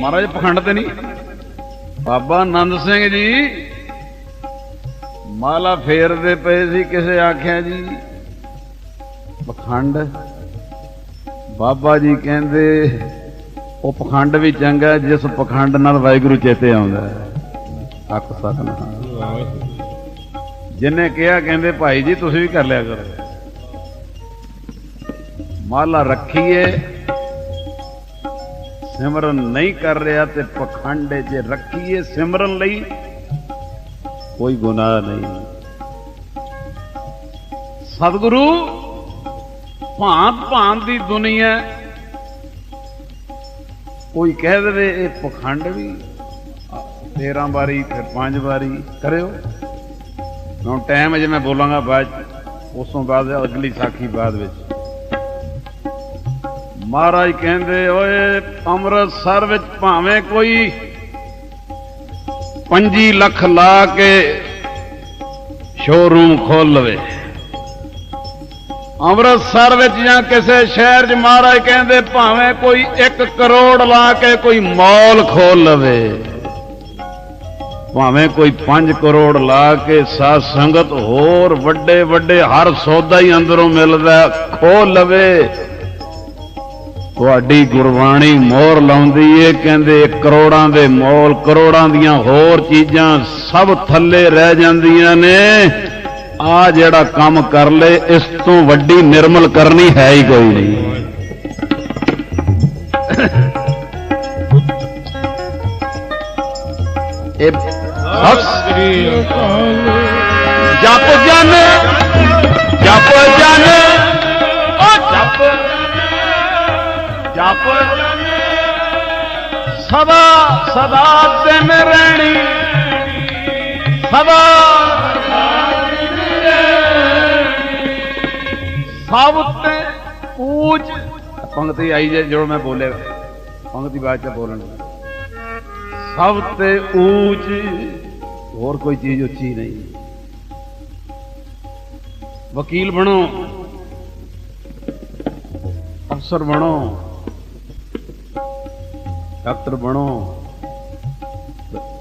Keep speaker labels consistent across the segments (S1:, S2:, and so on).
S1: ਮਹਾਰਾਜ, ਪਖੰਡ ਤੇ ਨਹੀਂ। ਬਾਬਾ ਆਨੰਦ ਸਿੰਘ ਜੀ, ਮਾਲਾ ਫੇਰਦੇ ਪਏ ਸੀ, ਕਿਸੇ ਆਖਿਆ ਜੀ। ਪਖੰਡ। ਬਾਬਾ ਜੀ ਕਹਿੰਦੇ, ਉਹ ਪਖੰਡ ਵੀ ਚੰਗਾ ਜਿਸ ਪਖੰਡ ਨਾਲ ਵਾਹਿਗੁਰੂ ਚੇਤੇ ਆਉਂਦਾ ਹੈ। ਅੱਖ ਸਤਨਾਮ। ਜਿਨੇ ਕਿਹਾ, ਕਹਿੰਦੇ, ਭਾਈ ਜੀ, ਤੁਸੀਂ ਵੀ ਕਰ ਲਿਆ ਕਰੋ। ਮਾਲਾ ਰੱਖੀਏ। ਸਿਮਰਨ ਨਹੀਂ ਕਰ ਰਿਹਾ ਤੇ ਪਖੰਡੇ 'ਚ ਰੱਖੀਏ ਸਿਮਰਨ ਲਈ ਕੋਈ ਗੁਨਾਹ ਨਹੀਂ। ਸਤਿਗੁਰੂ ਭਾਂਤ ਭਾਂਤ ਦੀ ਦੁਨੀਆ ਕੋਈ ਕਹਿ ਦੇਵੇ ਇਹ ਪਖੰਡ ਵੀ 13 ਵਾਰੀ ਫਿਰ 5 ਵਾਰੀ ਕਰਿਓ। ਹੁਣ ਟਾਈਮ ਹੈ ਜੇ ਮੈਂ ਬੋਲਾਂਗਾ ਬਾਅਦ 'ਚ, ਉਸ ਤੋਂ ਬਾਅਦ ਅਗਲੀ ਸਾਖੀ ਬਾਅਦ ਵਿੱਚ। ਮਹਾਰਾਜ ਕਹਿੰਦੇ ਓਏ ਅੰਮ੍ਰਿਤਸਰ ਵਿੱਚ ਭਾਵੇਂ ਕੋਈ 25 ਲੱਖ ਲਾ ਕੇ ਸ਼ੋਰੂਮ ਖੋਲ ਲਵੇ। ਅੰਮ੍ਰਿਤਸਰ ਵਿੱਚ ਜਾਂ ਕਿਸੇ ਸ਼ਹਿਰ 'ਚ ਮਹਾਰਾਜ ਕਹਿੰਦੇ ਭਾਵੇਂ ਕੋਈ 1 ਕਰੋੜ ਲਾ ਕੇ ਕੋਈ ਮਾਲ ਖੋਲ ਲਵੇ। ਭਾਵੇਂ ਕੋਈ 5 ਕਰੋੜ ਲਾ ਕੇ ਸਾਧ ਸੰਗਤ ਹੋਰ ਵੱਡੇ ਵੱਡੇ ਹਰ ਸੌਦਾ ਹੀ ਅੰਦਰੋਂ ਮਿਲਦਾ ਖੋਲ ਲਵੇ। ਤੁਹਾਡੀ ਗੁਰਬਾਣੀ ਮੋਹਰ ਲਾਉਂਦੀ ਏ, ਕਹਿੰਦੇ ਕਰੋੜਾਂ ਦੇ ਮੋਲ, ਕਰੋੜਾਂ ਦੀਆਂ ਹੋਰ ਚੀਜ਼ਾਂ ਸਭ ਥੱਲੇ ਰਹਿ ਜਾਂਦੀਆਂ ਨੇ। ਆ ਜਿਹੜਾ ਕੰਮ ਕਰ ਲੇ, ਇਸ ਤੋਂ ਵੱਡੀ ਨਿਰਮਲ ਕਰਨੀ ਹੈ ਹੀ ਕੋਈ ਨਹੀਂ। ਇਹ ਜਪ ਜਨ ਜਪ ਜਨ, ਓ ਜਪ। ਜਪ ਸਦਾ ਸਦਾ ਦਿਨ ਰਹਿਣੀ। ਸਦਾ ਸਭ ਤੇ ਪੂਜ ਪੰਕਤੀ ਆਈ ਜੇ ਜੋ ਮੈਂ ਬੋਲੇ ਪੰਕਤੀ ਬਾਅਦ ਚ ਬੋਲਣ ਸਭ ਤੇ ਊਚ। ਹੋਰ ਕੋਈ ਚੀਜ਼ ਉੱਚੀ ਨਹੀਂ। ਵਕੀਲ ਬਣੋ ਅਫਸਰ ਬਣੋ। ਡਾਕਟਰ ਬਣੋ।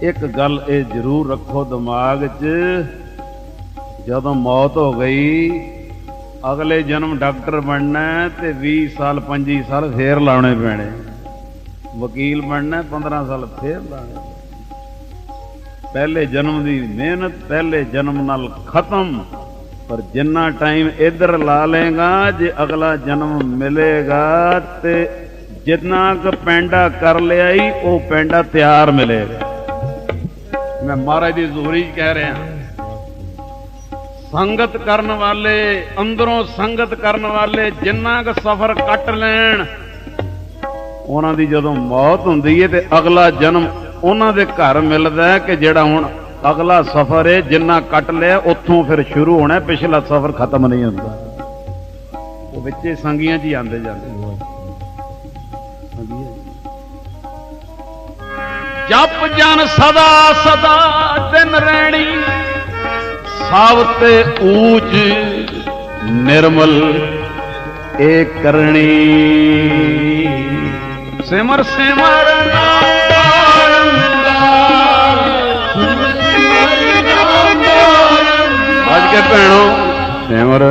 S1: ਇੱਕ ਗੱਲ ਇਹ ਜ਼ਰੂਰ ਰੱਖੋ ਦਿਮਾਗ 'ਚ ਜਦੋਂ ਮੌਤ ਹੋ ਗਈ ਅਗਲੇ ਜਨਮ ਡਾਕਟਰ ਬਣਨਾ ਤੇ 20 ਸਾਲ 25 ਸਾਲ ਫੇਰ ਲਾਉਣੇ ਪੈਣੇ। ਵਕੀਲ ਬਣਨਾ ਹੈ, 15 ਸਾਲ ਫੇਰ ਲਾਉਣੇ ਪਹਿਲੇ ਜਨਮ ਦੀ ਮਿਹਨਤ ਪਹਿਲੇ ਜਨਮ ਨਾਲ ਖਤਮ। ਪਰ ਜਿੰਨਾ ਟਾਈਮ ਇੱਧਰ ਲਾ ਲੇਗਾ ਜੇ ਅਗਲਾ ਜਨਮ ਮਿਲੇਗਾ ਤੇ ਜਿੰਨਾ ਕੁ ਪੈਂਡਾ ਕਰ ਲਿਆ ਹੀ ਉਹ ਪੈਂਡਾ ਤਿਆਰ ਮਿਲੇਗਾ ਮੈਂ ਮਹਾਰਾਜ ਦੀ ਜ਼ੋਰੀ ਕਹਿ ਰਿਹਾ। ਸੰਗਤ ਕਰਨ ਵਾਲੇ, ਅੰਦਰੋਂ ਸੰਗਤ ਕਰਨ ਵਾਲੇ ਜਿੰਨਾ ਕੁ ਸਫ਼ਰ ਕੱਟ ਲੈਣ, ਉਹਨਾਂ ਦੀ ਜਦੋਂ ਮੌਤ ਹੁੰਦੀ ਹੈ ਤੇ ਅਗਲਾ ਜਨਮ ਉਹਨਾਂ ਦੇ ਘਰ ਮਿਲਦਾ ਹੈ ਕਿ ਜਿਹੜਾ ਹੁਣ ਅਗਲਾ ਸਫ਼ਰ ਹੈ ਜਿੰਨਾ ਕੱਟ ਲਿਆ, ਉੱਥੋਂ ਫਿਰ ਸ਼ੁਰੂ ਹੋਣਾ ਪਿਛਲਾ ਸਫ਼ਰ ਖਤਮ ਨਹੀਂ ਹੁੰਦਾ। ਉਹ ਵਿੱਚੇ ਸੰਗੀਆਂ 'ਚ ਹੀ ਆਉਂਦੇ ਜਾਂਦੇ। ਜਪ ਜਨ ਸਦਾ ਸਦਾ ਦਿਨ ਰਹਿਣੀ। ਸਭ ਤੇ ਊਚ ਨਿਰਮਲ ਏ ਕਰਨੀ ਸਿਮਰ ਸਿਮਰ ਅੱਜ ਕੇ ਭੈਣੋ, ਸਿਮਰ